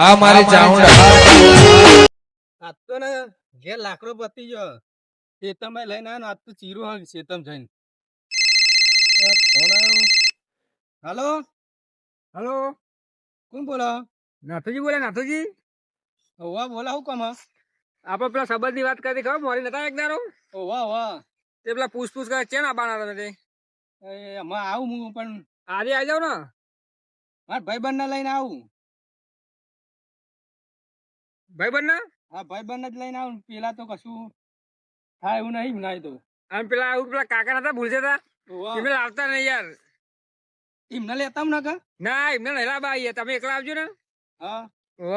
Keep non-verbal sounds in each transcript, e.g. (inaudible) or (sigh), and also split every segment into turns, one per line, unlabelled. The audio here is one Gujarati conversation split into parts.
આ મારી ચાઉંડા
આજ તો ને ઘેર લાકડો પતી ગયો ખેતરમાં લઈને આવ્યો આજ તો ચીરું હોય તમે જઈને. કોણ ફોન આવ્યો? હાલો?
હલો?
કોણ બોલો?
નાથુજી બોલે નાથુજી?
ઓવા બોલા હું કમ?
આપણે પેલા સંબંધની વાત કરી ખબર? મોરી નતા એક દારો
ઓવા ઓવા.
તે પેલા પૂછપૂછ કરે છે ના બાના તમે તે?
એ આવું હું પણ
આજે આવી જાવ ને?
મારા ભાઈબંધ ને લઈને આવું.
ભાઈ ના
હા ભાઈબંધ જ લઈને આવું. પેલા તો કશું થાય એવું નહીં ના તો.
અને પેલા આવું પેલા કાકા નતા ભૂલશે તા એમને આવતા નહીં યાર.
એમને લેતા ને કા
ના એમને નહેલા બાઈ તમે એકલા આવજો ને.
હા.
હો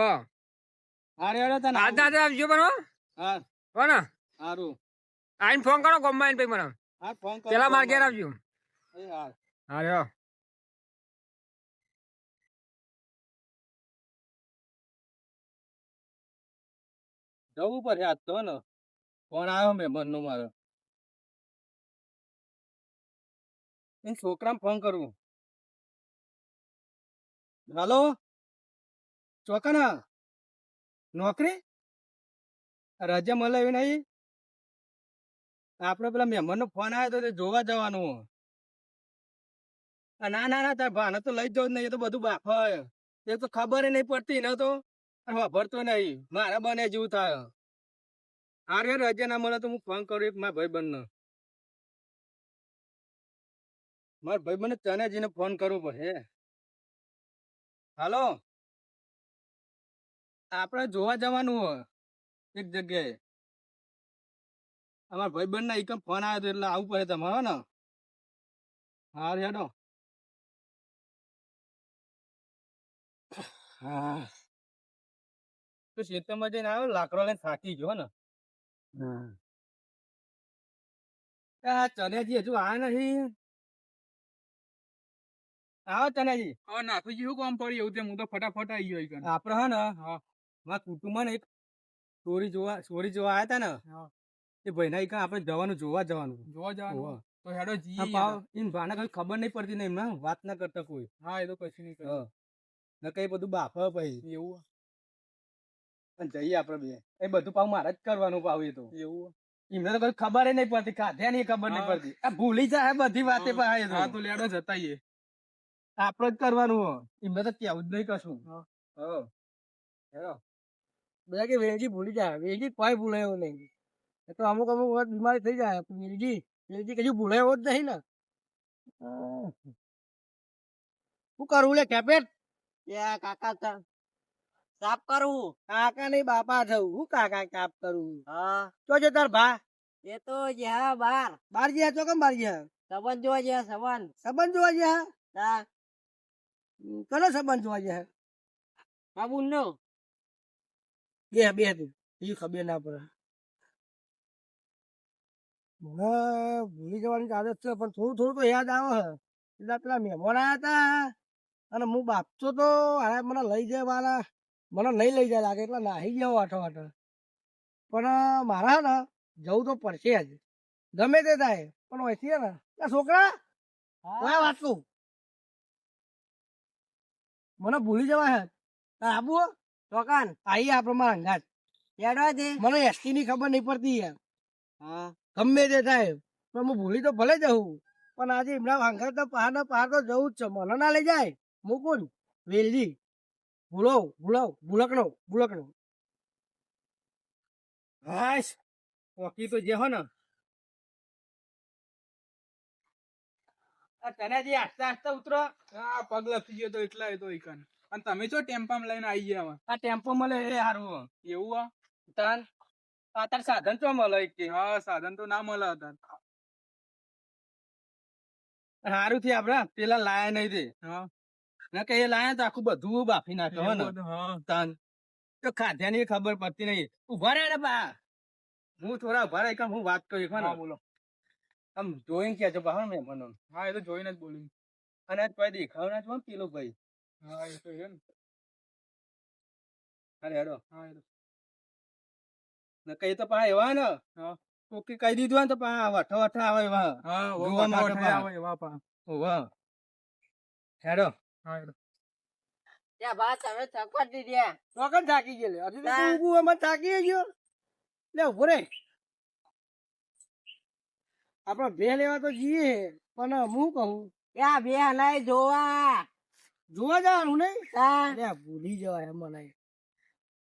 હારે હારે તને
આજ ના આવજો પણ હા.
હો.
ને.
હારું.
આઈને ફોન કરો ગમમાં આઈને પછી મને.
હા ફોન કરો
પેલા માર ઘેર આવજો.
હારે હા. જવું પડે આજ તો ને? કોણ આવ્યો મહેમાન નો મારો. એ છોકરાને ફોન કરવું હાલો? ચોકના? નોકરી? રજા મળે એવી નહીં? આપણે પેલા મહેમાનનો ફોન આવ્યો તો જોવા જવાનું. ના ના ના, તાર ભાને તો લઈ જવું જ નહીં, એ તો બધું બાફ. એ તો ખબર નહીં પડતી, ન તો? વાપરતો નહીં. મારા બને જેવું થાય. હારે રજા ના મળે તો હું ફોન કરું એક મારા ભાઈબંધને. મારા ભાઈબંધને ચનેજીને ફોન કરવો પડે. હાલો? આપણે જોવા જવાનું હોય એક જગ્યાએ. અમારા ભાઈબંધ ના એકમ ફોન આવ્યો હતો એટલે આવવું પડે તમારે ને? હા હેડો. હા. તો ખેતરમાં જઈને આવ્યો લાકડો લઈને થાકી ગયો ને. આ ચનેજી હજુ આ નહીં. આવો ચનેજી.
હવે નાથુજી શું કામ પડી એવું તે હું તો ફટાફટ આવી ગયો
આપડે હે ને મારા કુટુંબમાં એક ચોરી જોવા ચોરી જોવા આવ્યા હતા ને. એ ભાઈના ઈકન આપણે જવાનું જોવા જવાનું.
જોવા જવાનું? તો હેડો જી
પાવ એમ ભાને કઈ ખબર નહીં પડતી ને એમને વાત ના કરતા કોઈ.
હા એ તો કશું નહીં
ન કઈ બધું બાફ પછી.
એવું.
અને જઈએ આપણે બે. એ બધું પાવ મારે જ કરવાનું પાવ એ તો.
એવું?
એમને તો કઈ ખબર નહીં પડતી ખાધ્યા ની ખબર નહીં પડતી. આ ભૂલી જાય બધી વાતે પાસે.
હા તો લેડો જતાઈએ.
આપણે જ કરવાનું. એમને તો કેવું જ નહીં કશું. બધા કે વેલજી ભૂલી જાય. વેલજી કોઈ ભૂલે એવું નહીં એ તો અમુક અમુક વખત બીમારી થઈ જાય. વેલજી વેલજી કશું ભૂલે એવો જ નહીં ને. શું કરવું લે કેપેટ?
કાકા સાફ કરવું
કાકા નહીં બાપા થયું. હું કાકા કાપ કરું?
હા.
તો જો તાર ભા.
એ તો જ્યાં બાર.
બાર ગયા તો કેમ બાર ગયા
સંબંધ જોવા જ્યાં સંબંધ.
સંબંધ જોવા
જ્યાં?
હા. કનો સંબંધ જોવા જ્યાં?
બાબુ નો
બે બે તું એ ખબર ના પડે. મને ભૂલી જવાની આદત છે પણ થોડું થોડું તો યાદ આવે એટલે પેલા મહેમાન આવ્યા હતા અને હું બાપતો તો હવે મને લઈ જાય વાળા મને નહીં લઈ જાય લાગે એટલે નાહી ગયો આઠો વાટો પણ મારા ને જવું તો પડશે જ. ગમે તે થાય પણ છે ને ના છોકરા ઓય વાંચું મને ભૂલી જવા હે. આબુ
ચોકાન
આઈ આ પ્રમાણ અંગાત
યાડવા દે.
મને એસટી ની ખબર નહીં પડતી યાર
હા.
ગમે તે થાય પણ હું ભૂલી તો ભલે જવું પણ આજે એમના વાંખા તો પહાડ ના પહાડ તો જવું જ છે. મને ના લઈ જાય. મૂકું વેલજી. ભૂલો ભૂલો ભૂલકણો ભૂલકણો હાશ ઓકી તો જે હો ને તને જે આસ્તા આસ્તા ઉતરો
હા પગ લપસી ગયો તો એટલા એ તો ઈકન અને તમે છો ટેમ્પામાં લઈને આવી ગયા
આ ટેમ્પો મળે એ સારું
એવું આ
તાન આ તાર સાધન તો મળે કે
હા સાધન તો ના મળે તાર
સારું થી આપડે પેલા લાયા નહીં તે
હા
ના કે એ લાયા તો આખું બધું બાફી નાખે હો ને. તાન તો ખાધ્યાની ખબર પડતી નહીં. ઊભા રહે બા. હું થોડા ઊભા રહી હું વાત કરી
હા બોલો.
આમ જોઈને કહેજો બા મેં મને
હા એ તો જોઈને જ બોલ્યું
અને આજ કોઈ દેખાવ ના જોવા પેલો ભાઈ.
હા એ તો છે ને.
અરે હેડો.
હા હેડો
ને કઈ તો પા એવા ને. કોકી કહી દીધું ને તો પા વઠા વઠા આવે એવા.
હા
જોવા માટે
આવે એવા પા.
ઓવા હેડો.
ત્યાં બા તમે ચકવા દીધી
વગર થાકી ગયેલો. હજી તો ઊભું એમાં થાકી ગયો. લે ઊભો રે આપણે બે લેવા તો જઈએ પણ હું કહું?
ત્યાં બે હલાય જોવા.
જોવા જવાનું નહીં? ભૂલી જવાય મને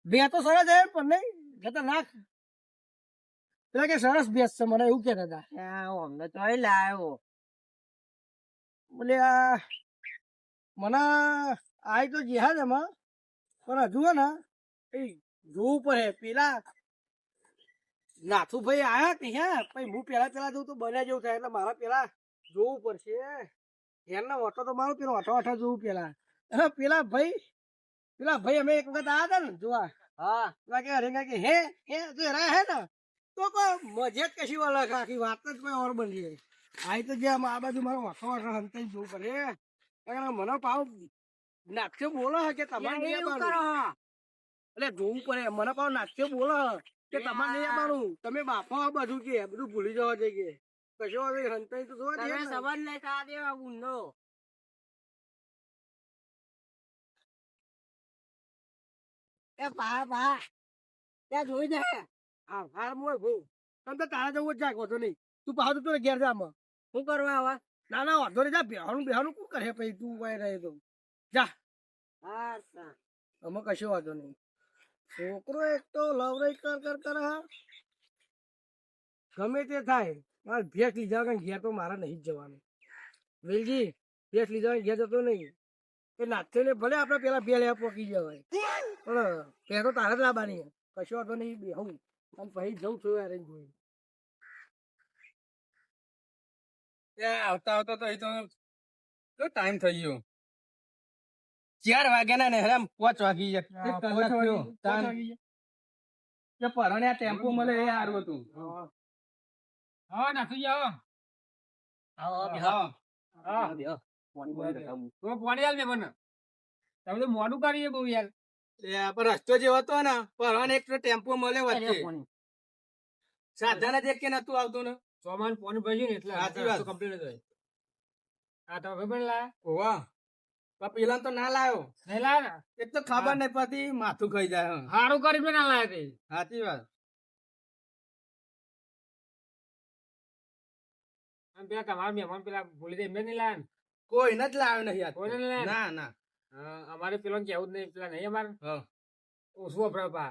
બે તો સરસ છે પણ નહીં જતા નાખ. પેલા કે સરસ બેસ છે મને એવું કહેતા હતા.
અમને તો લાવ્યો
બોલે આ મને આ તો જેહાદ એમાં પણ હજુ ને એ જોવું પડે. પેલા નાથુભાઈ આયા કે હે? પછી હું પેલા પેલા જઉં તો બન્યા જેવું થાય. એટલે મારા પેલા જોવું પડશે. એના ઓટો તો મારું પેલો ઓટો ઓટો જોવું પેલા. અને પેલા ભાઈ પેલા ભાઈ અમે એક વખત આવ્યા હતા ને જોવા.
હા.
પેલા કે અરે કે હે હે તો હેરા હે ને? તો કોઈ મજે જ કશી વાળા આખી વાત જ કોઈ ઓર બની જાય આ તો જે આ બાજુ મારો ઓટો ઓટો હંતાઈ જોવું પડે. મને પાવ નાચ્યો બોલો કે તમારે એટલે જોવું પડે મને પાવ નાચ્યો બોલો કે તમારે નહીં આવવાનું તમે બાપો બધું કે બધું ભૂલી જવા જઈએ કશો હવે હંતાઈ તો જોવા દે ને.
નહીં થવા દેવા ગુંડો. એ પા પા. ત્યાં જોઈ દે
હા હા મોય ભૂ. તમ તો તારા જવું જ જાય વાંધો નહીં. તું પાછો તો ઘેર જામાં
શું કરવા આવા?
ના ના વાંધો નહીં જા બેહાનું બેહાનું કોણ કરે? પછી તું કઈ રહે તો. જા. અમે. કશો વાંધો નહીં. છોકરો એક તો લવરાઈ કર કર કર. ગમે તે થાય. મારે ભેટ લીધા વગર ઘેર તો મારે નહીં જ જવાનું. વેલજી ભેટ લીધા વગર ઘેર જતો નહીં. એ નાથે ને ભલે આપણે પેલા બે લેવા પોકી જવાય પણ પહેરો તારે જ લાવવાની. કશો વાંધો નહીં બેહું. અને પછી જઉં છું અરેન્જ એને જોઈ
આવતા આવતા તો અહીં તો ટાઈમ થઈ ગયો.
ચાર વાગ્યાના ને હેરામ પાંચ વાગી
ગયા. કે પરણે આ ટેમ્પો મળે એ સારું હતું. હા. નાખી જાઓ
આવો, બેહો.
હા
હા.
તો પાણી આલ મને. તમે મોડું કરીએ બહુ યાર. પણ રસ્તો જેવો હતો ને પરણે એક ટેમ્પો મળે વચ્ચે. સાધન જ એક કે નતું આવતું ને.
ચોમાન પોન ભર્યું ને એટલે
સાચી વાત.
કમ્પ્લીટ થાય આ તો ખબર લાયા
ઓવા પણ પેલા તો ના લાયો.
નહીં લાયા
એક તો ખબર નહીં પડતી માથું ખાઈ જાય
સારું કરી ના લાયા તે.
સાચી વાત.
આમ પેલા તમારા મહેમાન પેલા ભૂલી દે એમને નહીં લાયા ને?
કોઈ જ લાવ્યો નહીં
કોઈને નહીં લાયા
ના? ના
અમારે પેલો કેવું જ નહીં પેલા નહીં અમારે. ઓછું વપરાય પા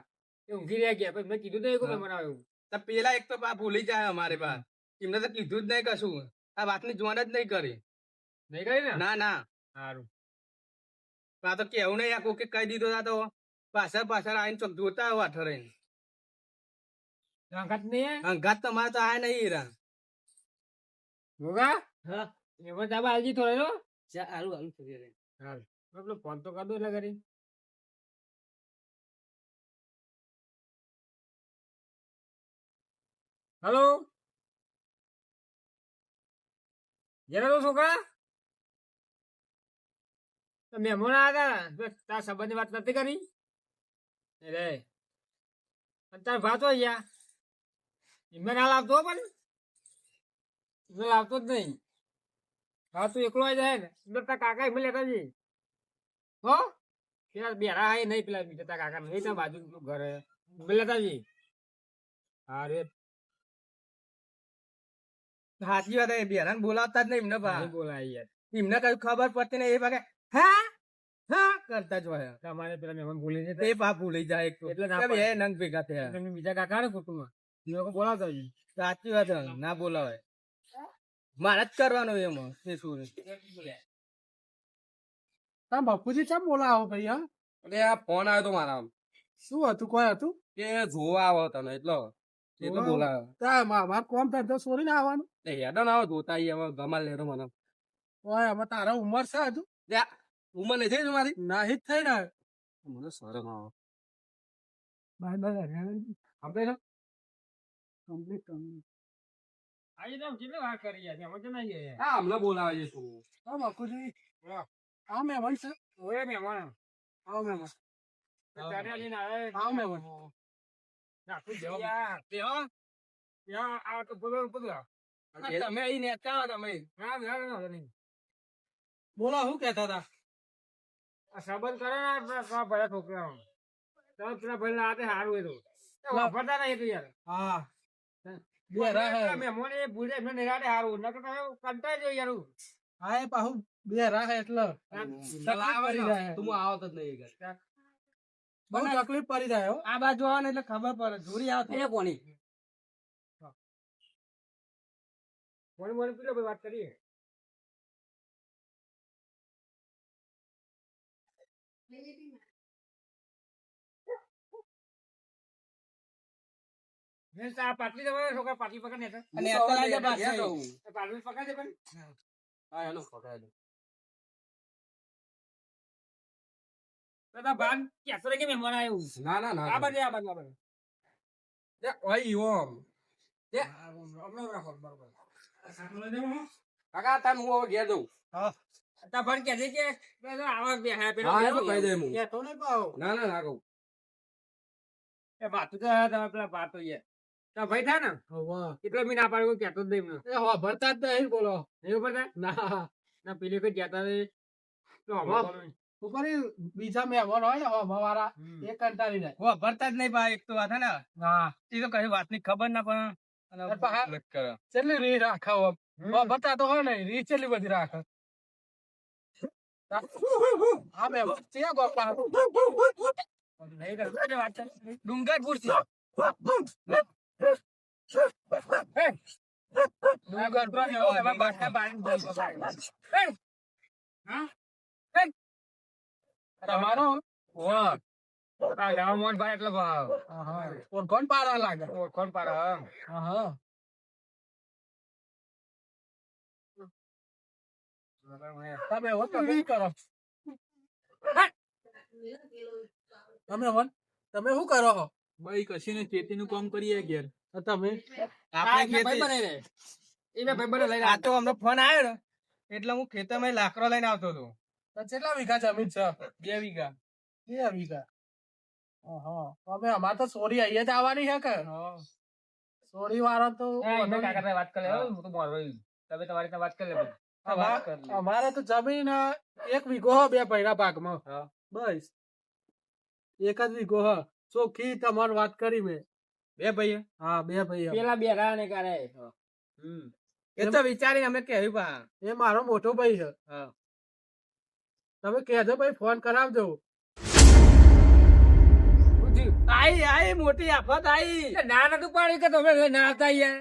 એ ઊંઘી રહ્યા ગયા પછી મેં કીધું તો એક
હા.
મહેમાન આવ્યું
તો પેલા એક તો પા ભૂલી જાય અમારે પા એમને તો કીધું જ નહીં કશું. આ વાતની જોડ જ નહીં કરી.
નહીં કરી ને?
ના ના.
સારું
આ તો કેવું નહીં આ કોકે કહી દીધો આ તો પાછળ પાછળ આવીને ચોક જોતા હોય અઠરે
અંગાત નહીં
અંગાત તમારે તો આ નહીં હીરા.
ભોગા
હા.
એવો જાબા આલજી થોડો
જા હાલું હારું થઈ જાય
સારું પેલો ફોન તો કરી દો એટલે કરી. હલો? જરા છોકરા? મહેમાન આવ્યા હતા તાર સંબંધની વાત નથી કરી? રે તાર ભાત હોય ગયા એમને ના લાવતો પણ. એમને લાવતો જ નહીં. હા, તું એકલો જાય ને. અંદર તાર કાકા એમને લેતા જઈ હો? પેલા બેરા હા નહીં, પેલા બીજા તાર કાકા નહીં ત્યાં બાજુ ઘરે એમને લેતા જઈ હા રે
સાચી વાત એ બેરાન બોલાવતા જ નહીં એમને
ભાઈ યાર.
એમને કઈ ખબર પડતી નહીં એ ભાગે હા હા કરતા જ હોય.
તમારે પેલા મહેમાન ભૂલી
તે
જતા
પા ભૂલી જાય એક તો.
એટલે
એ નંગ ભેગા થયા.
તમે બીજા કાકા ને કુટુંબમાં એ લોકો બોલાવતા જઈ
સાચી વાત ના બોલાવે મારે જ કરવાનું એમાં તે શું
તમે બાપુજી કેમ બોલાવો ભાઈ હા?
એટલે આ ફોન આવ્યો તો મારા
શું હતું કોઈ હતું?
કે જોવા આવો તને એટલો. એ તો? બોલાવે
તા માર કોમ થાય તો સોરી ને આવવાનું.
હેડો ના આઈએ હવે ગમાલ લેરો મને
ઓય અમે તારા ઉંમર છે હજુ?
ઉંમર નહીં થઈ તમારી
નાહી જ થઈ ને.
મને શરમ આવે.
આપણે કમ્પ્લીટ કમ્પ્લીટ.
કેટલી વાર કરી આવી ગયા.
હા હમણાં બોલાવે છે શું
હા બાપુજી હા. મહેમાન છે.
ઓય મહેમાન.
આવો મહેમાન.
ત્યારે લઈને આવે.
આવો મહેમાન.
ત્યાં આ તો બધું બધું
તમે અહીં નેતા તમે.
હા હા
બોલો શું કેતા હતા?
સંબંધ કરે ને પેલા તમે પેલા ભાઈ લાતે સારું એ તો વાપરતા નહીં તો યાર.
હા. બે
મહેમાન એ ભૂલે એમને નિરાતે સારું નકર તમે કંટાળી જાય યાર
હા. એ પાછું બે રાહ એટલે. તકલીફ પડી
તું આવતો જ નહીં.
બહુ તકલીફ પડી જાય આ બાજુ આવે એટલે ખબર પડે. જોરી આવતી.
એ કોની?
મોડી મોડી પેલો ભાઈ વાત કરીએ. મેં તો આ પાટલી દબાવે છોકરા પાટલી પકડ ને તો.
અને
તો
પાટલી પકડ પણ?
હા, હેલો, પકડાય
દાદા ભાન કેસો કે મહેમાન આવ્યું
ના ના ના
આ બાજુ આ બાજુ આ બાજુ.
ઓય ઓમ.
હમણાં રાખો બરોબર
કાકા તાન હું હવે ઘેર જઉં.
તા ભાન કહે કે આવા બે હા પેલો
હા, એ તો
પેલો
કહી દે હું.
કે તો નહીં પાહો.
ના ના ના કહું.
એ વાતું તો તમે પેલા વાતો છે તો ભાઈ થાય ને?
હોવે.
એટલો મી ના પાડ્યો જ નહીં
એ હોભળતા જ નહીં બોલો.
નહીં પડતા
ના.
ના પેલી કોઈ જતા નહીં તો
ઉપર બીજા મહેમાન હોય ને વાળા એ કંટાળી જાય
હો, ભરતા જ નહીં ભાઈ એક તો વાત હે ને.
હા.
એ તો કઈ વાતની ખબર ના પણ. અને.
કેટલી રી રાખે હો તો હોય ને રી કેટલી બધી રાખે. (laughs)
ડુંગરપુર.
તમારો?
મોહનભાઈ એટલે ભાવ.
કોણ કોણ લાગે?
ઓળખોણ પાડે, હા.
હા તમે હો તમે શું કરો? તમે હો તમે શું કરો છો
ભાઈ કશી ને ખેતી નું કામ કરીએ ઘેર.
તમે?
આપણે ભાઈ બને રે. એ ભાઈ બને લઈને
આ તો અમને ફોન આવ્યો ને એટલે હું ખેતરમાં લાકડો લઈને આવતો હતો.
કેટલા વીઘા જમીન છે?
બે વીઘા.
બે વીઘા? અમે અમાર તો સોરી અહીંયા જ આવવાની છે કે? સોરી વાળા તો
કાકા વાત કરે હું. તો મોરવાઈ. તમે તમારી વાત કરી લે.
અમાર- તો જમીન એક વીઘો હ બે પૈડા પાકમાં. બસ. એક જ વીઘો હ. ચોખ્ખી તમારી વાત કરી મેં.
બે ભાઈ
હા બે ભાઈ
પેલા બે રા ને કારે.
હમ. એ તો વિચારી અમે કેવી પા
એ મારો મોટો ભાઈ છે.
હા.
તમે કહેજો ભાઈ ફોન કરાવજો?
આઈ આઈ મોટી આફત આઈ.
ના નતું પાડ્યું કે તમે ના આવતા યાર.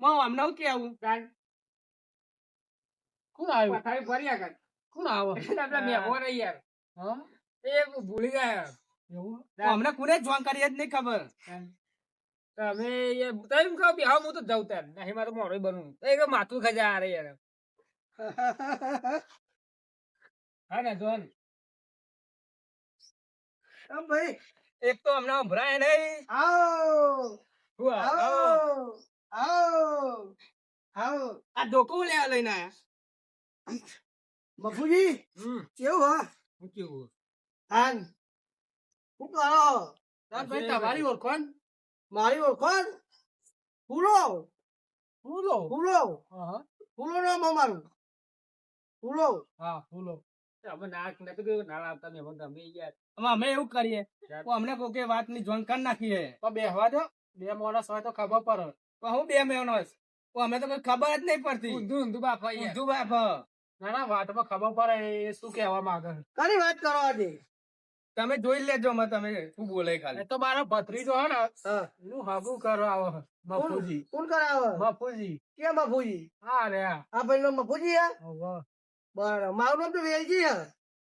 માં અમને શું કેવું
કાન
કોણ આવ્યું?
પથારી ફર્યા કર.
કોણ આવે?
આપણા મહેમાન હે યાર.
હા?
એ ભૂલી ગયા
એવું?
અમને કોને જોન કરી જ નહીં ખબર.
તમે તમે એમ કહો બે હા હું તો જઉં તાર. નહીં મારું મોડું બનવું એ કે માથું ખજા આ રે યાર. (laughs) હા ને જોન.
ભાઈ
એક તો અમને ભરાય નહીં
આવો
હું આ-
આવો આવો આવો
આ ડોકું લેવા લઈને આયા
બપુજી
હમ,
કેવું હા
હું કેવું?
હાન શું કરો
તાર
ભાઈ
ભાઈ
તમારી ઓળખાણ મારી ઓળખાણ ફૂલો ફૂલો ફૂલો ફૂલો નામ અમારું ફૂલો હા ફૂલો
અમે ના નતું કીધું ના લાવતા મહેમાન તમે યાર
અમે એવું કરીએ તો અમને કોઈ વાતની જોન કરી નાખીએ
બેહવા દો. બે માણસ હોય તો ખબર પડે.
તો હું બે માણસ તો અમે તો કોઈ ખબર જ નહીં પડતી.
ઊંધું ઊંધું બાપા
ઊંધું બાપ
ના ના વાતમાં ખબર પડે એ શું કહેવા માંગે કઈ વાત કરો આજે?
તમે જોઈ લેજો અમે તમે શું બોલે ખાલી.
તો મારો ભત્રીજો હે ને હું. હાગું કરો આવો. મફુજી.
કોણ? કરાવો
મફુજી.
કે મફુજી?
હા રે હા.
આ ભાઈ નો મફુજી હે. બરાબર. મારું નામ તો વેલજી હે.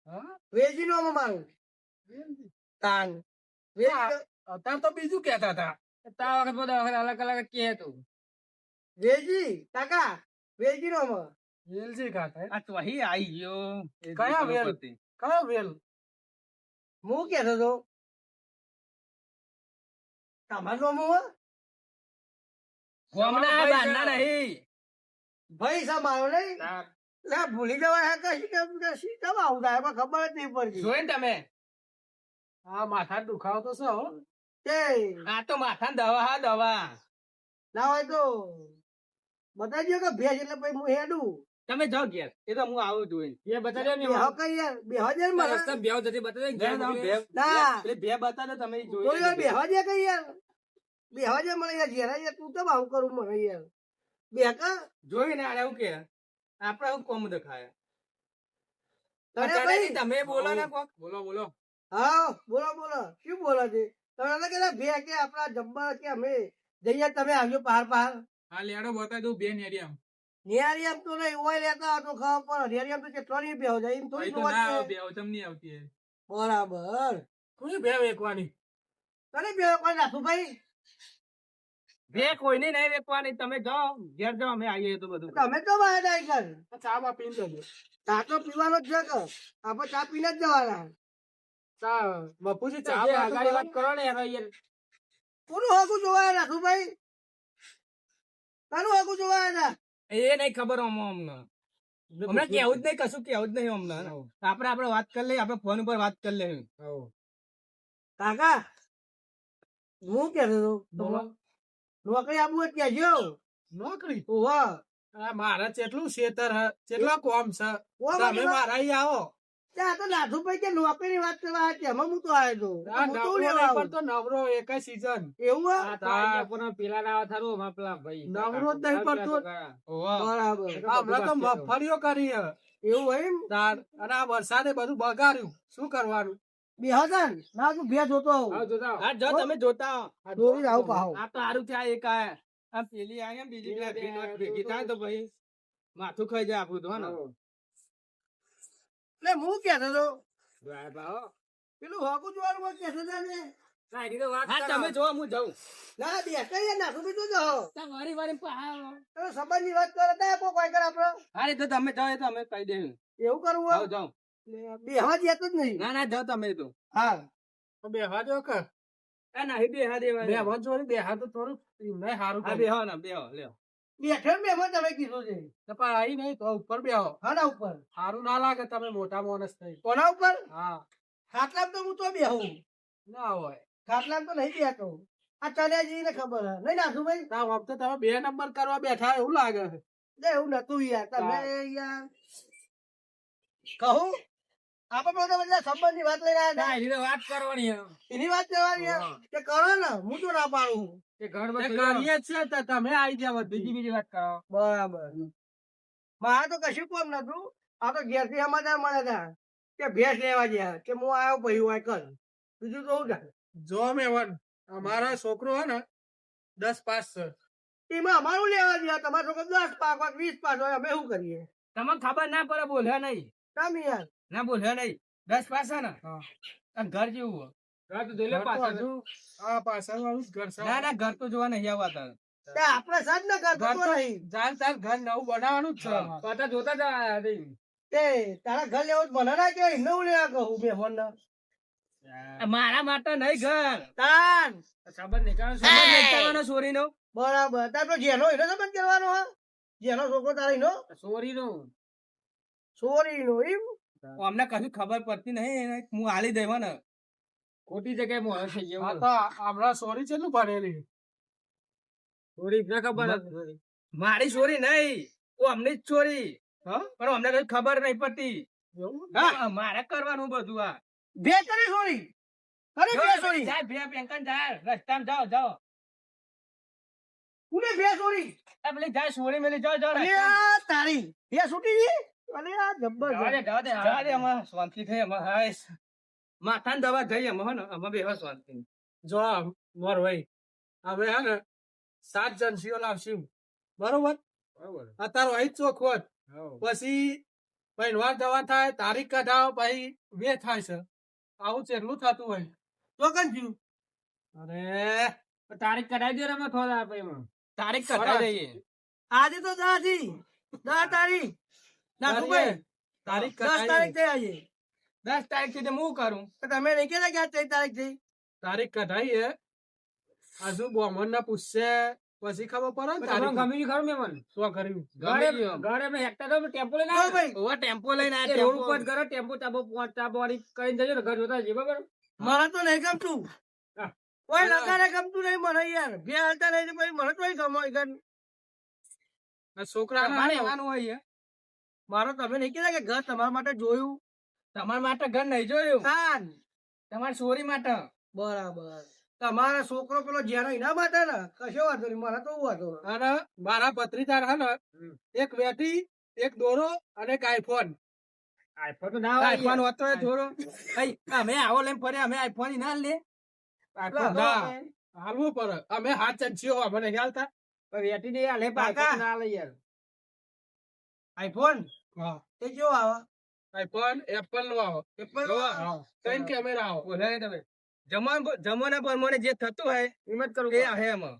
હા?
વેલજી નો મારું. તાન.
તાર તો બીજું કેતા હતા.
તા વખત બધા વખત અલગ અલગ કે હતું
વેજી કાકા વેજી નો
વેલજી કાકા
આ તો અહીં આવી ગયો.
કયા વેલ? કયો વેલ?
હું કેતો તો તમારું નામ
હમણાં બાંધના નહીં.
ભાઈ સાંભળો મારો નહીં. ના ભૂલી જવાય હે કશી કેમ કશી કેમ આવતા એમાં ખબર જ નહીં પડતી.
જોઈ ને તમે?
હા માથા દુખાવો તો છે
તે
આ તો માથા દવા હા દવા.
ના હોય તો બતાવજો કે ભેજ એટલે પછી હું હેડું.
તમે જાઓ ઘેર. એ તો હું આવું જોઈને.
એ બતાડ્યો ને
હા કઈ યાર બેહો દે ને મને
રસ્તા બેવ જતી બતાડે
ઘેર બે-
ના.
એટલે બે બતાડો તમે જોઈ
થોડી વાર દે કઈ યાર. બેહવા દે મને યાર ઘેર યાર તું તો આવું કરું મને યાર. બે જોઈ
જોઈને આડે હું કે. આપણે હું કોમ દેખાય. તમે બોલો ને કોક.
બોલો બોલો.
હા બોલો બોલો. શું બોલો છે? તમે કહેતા બે કે આપણા જબ્બર કે અમે જઈએ તમે આવ્યો પાર પાર.
હા લેડો બતાવી દઉં બે એરિયા
નિયારી તો નહીં ઓય લેતા હોય તો ખબર પડે. નિયારી તો કેટલો નહીં બેહો જાય એમ થોડી
તો ના
છે.
તમને આવતી
બરાબર.
કોઈ બેવ એકવાની
તને બેહો કોઈ નાખું ભાઈ?
બે કોઈને નહીં વેચવાની તમે જાઓ ઘેર જાઓ અમે આવીએ તો બધું
તમે તો બહાર આવી ઘર.
ચા બા પીને જજો.
ચા તો પીવાનો જ છે આપણે ચા પીને જ જવાના.
બાપુજી ચા
આગળ
વાત કરો ને યાર યાર
કોનું હકું જોવાય નાખું ભાઈ તારું જોવાય ના
એ નહીં ખબર અમને અમને હમણાં કેવું જ નહીં કશું કેવું જ નહીં અમને આપણે આપણે વાત કરી લઈએ આપણે ફોન ઉપર વાત કરી લઈએ.
કાકા હું
કે.
નોકરી આપવું હોય ત્યાં જો
નોકરી?
ઓવા
આ મારા ચેટલું શેતર હ ચેટલા કોમ છે તમે મારા આવો.
ત્યાં તો નાથુભાઈ કે નોકરીની વાત કરવા આવ્યા તેમાં હું તો આવ્યો હતો તો
નવરો
લેવા
નહીં
આવું.
પડતો નવરો એક સીઝન
એવું હે?
નવરો જ નહીં પડતો.
બરાબર.
હમણાં તો મગફળીઓ કરી
એવું એમ?
અને આ વરસાદે બધું બગાડ્યું. શું કરવાનું?
બે હજાર? ના તું બે જોતો
હા જો તમે જોતા આવો.
દોરી આવું પાહો
આ તો સારું ત્યાં એક આ આ પેલી આ બીજી ભેગી થાય તો ભાઈ માથું ખાઈ જાય આપણું તો હે ને?
એટલે હું કહેતો હતો પેલું હોકું જોવાનું મને કહેતો હતા ને
હા તમે જો હું જાઉં.
ના બે કઈ નાથુભાઈ તો. જો
વારી વારી પાહા.
તમે સંબંધની વાત કરો તા કોઈ કોઈ કરે આપડે
અરે તો તમે જાઓ એ તો અમે કહી દેવું.
એવું કરવું
આવ
જાઉં
જાઓ.
બે હવા જતો જ નહીં.
ના ના જાઓ તમે તો.
હા.
બે હાથ જો કે.
ના નહીં બે હા દેવા
બે હાથ જોડે બે હાથ તો થોડું મેં સારું
હા
ના
બે ને બે લ્યો.
બેઠે બેમાં તમે કીધું છે.
તો પણ આઈ નહીં તો ઉપર બેહો.
હાડા ઉપર.
સારું ના લાગે તમે મોટા માણસ થઈ.
કોના ઉપર?
હા.
ખાટલામાં તો હું તો બેહું.
ના હોય.
ખાટલામાં તો નહીં બેહતો. આ ચણ્યાજી ને ખબર હે. નહીં નાખું ભાઈ?
ના આમ તો તમે બે નંબર કરવા બેઠા એવું લાગે છે.
એવું નતું યાર. તમે યાર કહું? આપણે બધા બધા સંબંધની વાત લઈને આવ્યા
ના એની વાત કરવાની
એની વાત કરવાની કે કરો ને હું તો ના પાડું.
એ ઘર
કરીએ છે તો તમે આવી જાવ
બીજી બીજી વાત કરો.
બરાબર. મારે તો કશું કોમ નતું. આ તો ઘેરથી સમાચાર મળ્યા હતા. કે ભેંસ લેવા ગયા કે હું આવ્યો ભાઈ હોય કર. બીજું તો
જો મેવન અમારા છોકરો હે ને દસ પાસ છે.
એમાં અમારું લેવા ગયા તમારો છોકરો દસ પાક વીસ પાક હોય અમે શું કરીએ?
તમને ખબર ના પડે બોલ્યા નહીં.
કામ યાર
ના બોલ્યા નહીં. દસ પાસે ને? ઘર જેવું ઘર તો ના ના નહીં આવતા
સાજ ને
ઘર
નહીં.
તાર ઘર નવું બનાવવાનું જ છે
પાછા જોતા જ આયા નહીં.
તે તારા ઘર લેવું તો મને ના નવું લેવા કહું બે ફોન
મારા માટે નહીં ઘર.
તાન!
સંબંધ નહીં નહીં કરવાનો સોરીનો.
બરાબર. તાર તો જેનો એનો સંબંધ કરવાનો હા? જેનો છોકરો તારા સોરી
સોરીનો.
સોરી નો એમ?
અમને કશું ખબર પડતી નહીં હું હાલી દેવા ને ખોટી જગ્યાએ મોહ થઈ
ગયો હમણાં સોરી છેલ્લું ભણેલી
સોરી ના ખબર મારી સોરી નહીં ઓ અમને જ ચોરી પણ અમને કઈ ખબર નહીં પડતી. મારે કરવાનું બધું આ.
બે કરી સોરી. અરે બે સોરી.
જાય બે બેંકન જાય રસ્તામાં જાઓ જાઓ.
કુને બે સોરી?
પેલી જાય સોરી મેલી જાઓ જાઓ.
તારી. બે છૂટી ગઈ? અરે આ જબ્બર
જવા જવા દે, જવા દે, અમારે શાંતિ થઈ અમારે હાય. માથાની દવા થઈ અમે ને અમે બેહો શાંતિ.
જો મોર ભાઈ હવે હે ને સાત જણસીઓ લાવશું બરોબર? આ તારો અહીં ચોખવટ પછી પૈણવાર જવા થાય તારીખ કઢાવ પછી બે થાય છે. આવું ચેટલું થતું હોય.
તો થયું?
અરે
તારીખ કઢાવી દે અમે થોડા તારીખ કઢાવી દઈએ.
આજે તો દસથી દસ તારીખ. ના
તારીખ
દસ તારીખ થઈ આજે.
દસ તારીખ હું કરું?
તો તમે નહીં કહેતા કે આ ચૌદ તારીખ થઈ?
તારીખ કઢાઈએ હજુ બ્રાહ્મણ ને પૂછશે પછી ખબર પડે ને તારીખ.
ગમી ખરું મેં
શું કર્યું?
ગમે ઘરે મેં હેક્ટર તો ટેમ્પો લઈને આવ્યો.
ભાઈ.
ઓવા ટેમ્પો લઈને આવ્યો રોડ ઉપર ઘરે ટેમ્પો કરીને જજો ને ઘર જોતા જઈએ બરાબર?
મને તો નહીં ગમતું. કોઈ
હા.
લગાડે ગમતું નહીં મને યાર. બે હાલતા નહીં પછી મને તો ગમો
આ હે
આવવાનું હોય.
મારો તમે નહીં કીધા કે ઘર તમારા માટે જોયું?
તમારા માટે ઘર નહીં જોયું? તમારી છોરી માટે.
બરાબર. તમારા છોકરો પેલો જેનો એના માટે ને? કશો વાંધો નહીં મારા તો વાંધો
અને મારા ભત્રીજાર હે ને એક વેટી એક દોરો અને એક આઈફોન.
આઈફોન ના
આઈફોન હોતો એ દોરો. અમે આવો લઈને ફરે અમે આઈફોન ના લે.
આઈફોન
ના. હાલવું પડે. અમે હાથ ચંચીઓ અમને ખ્યાલતા
પણ વેટી નહીં હાલે, પાકા ના લે યાર.
આઈફોન? એ કેવો આવે?
આઈફોન એપલ નો આવો.
એપલ
ત્રણ કેમેરા આવો?
બોલે તમે.
જમાના પ્રમાણે જે થતું હોય
એમ કરું
એ હે એમાં.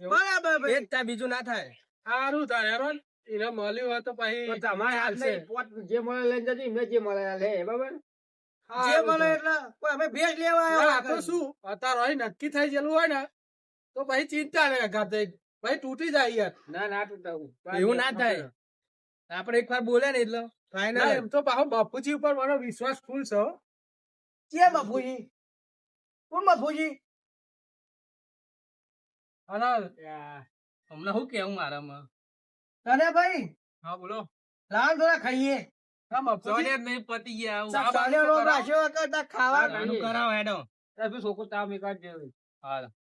બરાબર
એ જ બીજું ના થાય. સારું થાય હેરોન એને મળ્યું હોય તો પછી
તમારે
ચાલશે.
પોત જે મળે લઈને જજો, એમને જે મળે હાલે, બરાબર?
જે મળે એટલે પણ અમે ભેજ લેવા આવ્યા
તો શું? અત્યારે હોય નક્કી થઈ ગયેલું હોય ને તો પછી ચિંતા ને ગાતે ભાઈ તૂટી જાય યાર.
ના ના તૂટાવું.
એવું. ના થાય. આપણે એકવાર બોલે ને એટલે ફાઈનલ એમ. તો પાછો બાપુજી ઉપર મારો વિશ્વાસ ફૂલ છે
કે બાપુજી? કોણ બાપુજી?
યા.
હમણાં શું કેવું મારામાં?
તને ભાઈ
હા બોલો.
લાલ થોડા ખાઈએ.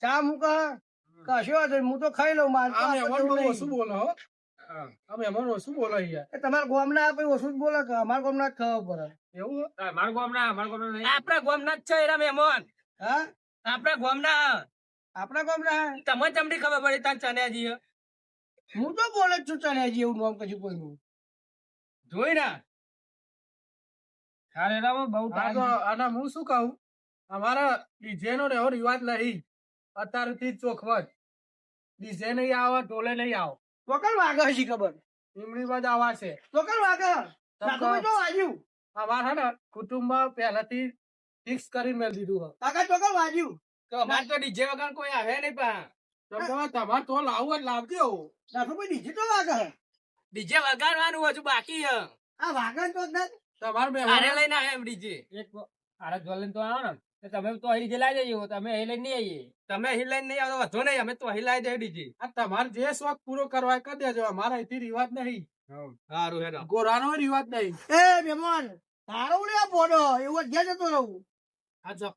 ચા મૂકા કશો હું તો ખાઈ લઉં મારે તો
આ શું બોલો હા. આ ઓછું બોલો યાર?
એ તમારા ગામના આપે ઓછું જ બોલે કે અમારા ગામના જ ખબર પડે.
એવું?
મારા ગામના, મારા ગામના નહીં.
આપણા ગામના જ છે એરા મહેમાન.
હા?
આપણા ગામના.
આપણા ગામના?
તમને ચમડી ખબર પડી તાર ચણ્યાજી હું
તો બોલે જ છું ચણ્યાજી એવું નામ કશું કોઈનું
જોઈ ના.
હા, રામ બહુ
આના અને હું શું કહું? અમારા ડીજે નો એવો રિવાજ નહીં. અત્યારથી ચોખવટ. ડીજે નહીં આવો ઢોલે નહીં આવો.
તો કલ વાગે હજી ખબર.
લીમડી બાદ આવા છે.
તો કલ વાગે તો વાજ્યું
અમારે હે ને કુટુંબ પહેલાથી ફિક્સ કરી મેળ દીધું હોય
કાકા તો વાગ્યું.
તો અમારે તો ડીજે વગર કોઈ આવે નહીં પા તમારે તો લાવવું જ લાવજો.
નાખુભાઈ ડીજે તો વાગે
ડીજે વગાડવાનું હજુ બાકી હે
આ વાગે તો.
તમારે મહેમાન લઈને આવે ડીજે.
એક આરે જોલ તો આવો ને. તો તમે તો અહીં લઈ જઈએ તમે અહીં લઈને નહીં આવીએ.
તમે અહીં લઈને નહીં આવતો વધો નહીં અમે તો અહીં લઈ દે ડીજે આ તમારે જે શોખ પૂરો કરવા કરી દેજો અમારા અહીંથી રિવાજ નહીં. સારું હેડો. ગોરાનો રિવાજ નહીં.
એ મહેમાન તારો લે બોડો એવો જે જતો રહું.
હા જો.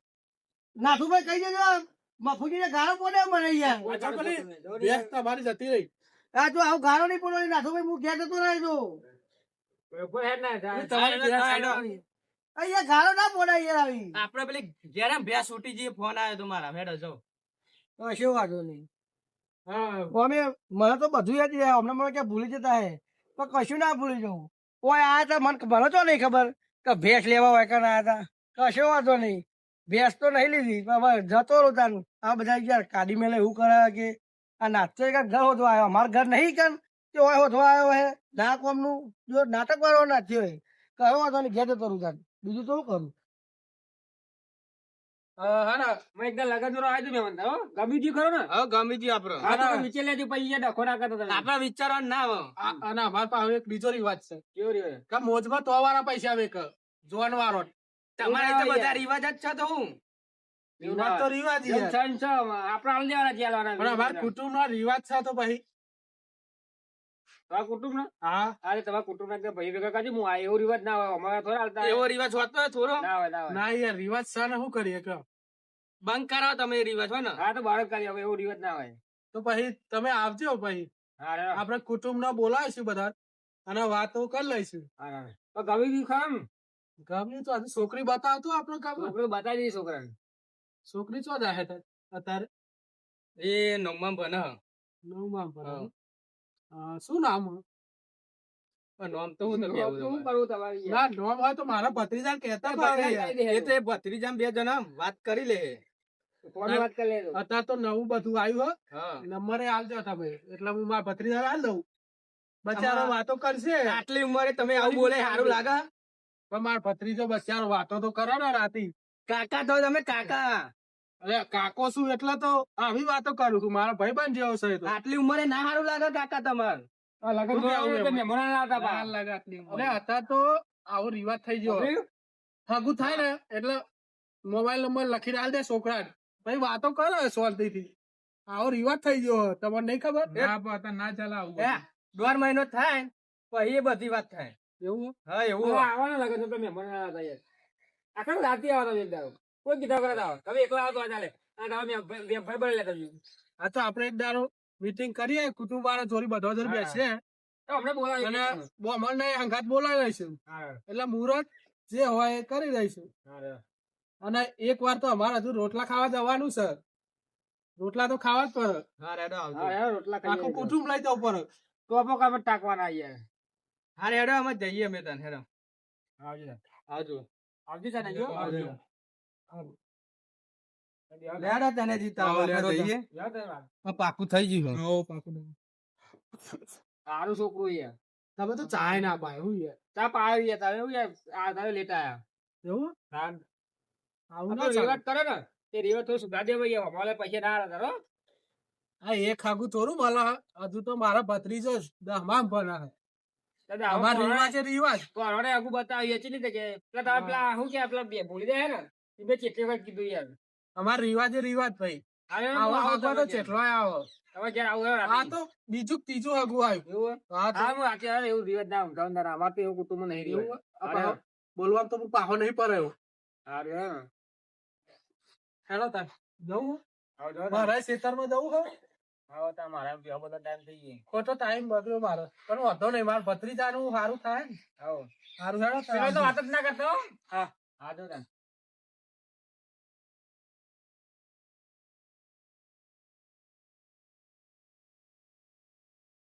નાથુભાઈ કહી દેજો મફુજી ને ગાળો પોડે મને યાર
તમારી જતી રહી.
હા જો આવું ગાળો નહીં પડો નાથુભાઈ હું ઘેર જતો રહી જો.
કોઈ હેડ ના
તમારી.
અહીંયા ગાળો ના પોડાય યાર આવી.
આપણે પેલી જયારે ભેંસ ઉઠી જઈએ ફોન આવ્યો તમારા હેડો જો
કશો વાંધો નહીં.
હા.
અમે મને તો બધું યાદ છે હમણાં મને ક્યાં ભૂલી જતા હે. પણ કશું ના ભૂલી જવું. કોઈ આયા તો મને મને તો નહીં ખબર કે ભેંસ લેવા હોય કે ના આયા હતા કશો વાંધો નહીં. ભેંસ તો નહીં લીધી પણ હવે જતો રહો તાન આ બધા યાર કાઢી મેલે એવું કરે કે આ નાચતો એક ઘર હોધવા આવ્યો? અમારું ઘર નહીં કન તે હોય હોધવા આવ્યો હે? ના કોમનું જો નાટક વાળો ના થયો હોય. કયો વાંધો નહીં ઘેર જતો રહું તાન બીજું તો કરું?
હા
મેં એકદમ લગન જોડે ખરો ને?
ગમી ગયું આપડે.
હા, તો વિચાર લેજો, પછી ડખો ના કરતા તમે.
આપડા વિચારવાનું ના આવે અને અમારા પાસે એક બીજો રિવાજ છે.
કેવો?
કે મોજમાં તો વાળા પૈસા આવે કે જોન વાળો તમારે તો બધા રિવાજ જ છે તો હું? રિવાજ તો રિવાજ
છે. આપડા હાલ દેવાના છે,
પણ અમારા કુટુંબ નો રિવાજ છે તો પછી
તમારા કુટુંબના?
હા.
અરે તમારા કુટુંબના એકદમ ભાઈ ભેગા કરજો, હું આ એવો રિવાજ ના હોય અમારા થોડા હાલતા
એવો રિવાજ હોતો થોડો.
ના હોય ના હોય.
ના યાર રિવાજ છે ને શું કરીએ કે? બંધ કરાવો તમે રિવાજ હોય ને?
હા તો બાળક કરી હવે એવો રિવાજ ના હોય.
તો પછી તમે આવજો પછી. આપણે કુટુંબ ના બોલાવીશું બધા અને વાતો કરી લઈશું.
તો ગમી ગયું ખામ
ગમ્યું તો છોકરી બતાવતો આપણો કામ
છોકરી બતાવી દઈએ છોકરાને.
છોકરી ચો જાહે અત્યારે એ નવમાં બના નવમાં હા, શું નામ નામ તો હું
શું તમારે.
ના નામ હોય તો મારા ભત્રીજા કહેતા
એ તો
એ ભત્રીજા બે જણા વાત કરી લે.
કરી.
અત્યારે તો નવું બધું આવ્યું નંબરે આલજો તમે. એટલે હું મારા ભત્રીજા આલ દઉં. બચારો વાતો કરશે.
આટલી ઉંમરે તમે આવું બોલે. સારું લાગે?
પણ મારા ભત્રીજો બચારો વાતો તો કરો ને રાતી.
કાકા તો તમે કાકા.
અરે કાકો શું એટલે તો આવી વાતો કરું છું. મારા ભાઈબંધ જેવો છે
આટલી ઉંમરે ના સારું લાગે કાકા તમારે?
આ તો આવું એમ.
મહેમાનો ના આવતા
ના
પા.
લાગે આટલી ઉંમરે. અરે અત્યારે તો આવો રિવાજ થઈ ગયો. હગું થાય ને એટલે મોબાઈલ નંબર લખી દે છોકરા ભાઈ વાતો કરો સોલતી થી આવો રિવાજ થઈ ગયો તમને નહીં ખબર? ના ના ચાલે આવું
હે, દોઢ મહિનો થાય પછી એ બધી વાત થાય.
એવું? હા એવું
આવવાના લાગે છે તો મહેમાન આવ્યા હતા આખા રાતે આવવાનો કોઈ કીધા કરે આવો. તમે એકલા આવો તો ચાલે. આ તમે ભાઈ બને લેતા જજો
આ તો આપણે એક મીટિંગ કરીએ. કુટુંબ વાળા જોડી બધા જોડી બેસીએ.
હમણાં બોલાવી
અને બોમણ ને બોલાવી લઈશું. એટલે મુહૂર્ત જે હોય એ કરી દઈશું અને એક વાર તો અમારે હજુ રોટલા ખાવા જવાનું છે. રોટલા તો ખાવા જ પડે.
હા રોટલા
આખું કુટુંબ લઈ જવું પડે.
ટોપો કામ જ ટાંકવાના આવીએ
હા હેડો અમે જઈએ અમે તને હેડો.
આવજો.
આવજો.
આવજો.
આવજો. તને જીતા
લેડો
જઈએ. પાકું થઈ ગયું હો પાકું
સારું છોકરું યાર.
તમે તો ચાય ના પાય હું યાર.
ચા પાવી યાર તારે એવું યાર આ તારે લેતા આયા.
એવું?
હા.
આવું ના
કરે ને તે રિવાજ થોડું સુધા દે ભાઈ અમારે પૈસા ના તારો
હા. એ ખાગું થોડું મળે હજુ તો મારા ભત્રીજો જ દહમામ ભણા હે. અમાર રિવાજ તો રિવાજ
કોરોને આગુ બતાવી હજી નહીં કે પેલા પેલા શું કે પેલા બે ભૂલી દે હે ને? એ કેટલી વાર કીધું યાર.
અમાર રિવાજ રિવાજ ભાઈ. આવા હગવા તો ચેટલો આવો.
તમે જ્યારે આવું હોય
તો બીજું ત્રીજું હગું આવ્યું. હા તો.
હા હું આજે યાર એવું રિવાજ ના ઊંઘાવું તારા અમાર તો એવું કુટુંબ નહીં
એવું
રિવાજ
આ પાહો બોલવાનું તો હું પાહો નહીં પડ્યો
હારું હે? ને.
જવું મારા ખેતરમાં જવું હે?
આવો તાર મારા બેહો બધો ટાઈમ થઈ ગયો.
ખોટો ટાઈમ બગડ્યો મારો. પણ વાંધો નહીં મારા ભત્રીજાનું સારું થાય ને. સારું હેડો
તો વાત જ ના કરતો
હા.
હા. જો.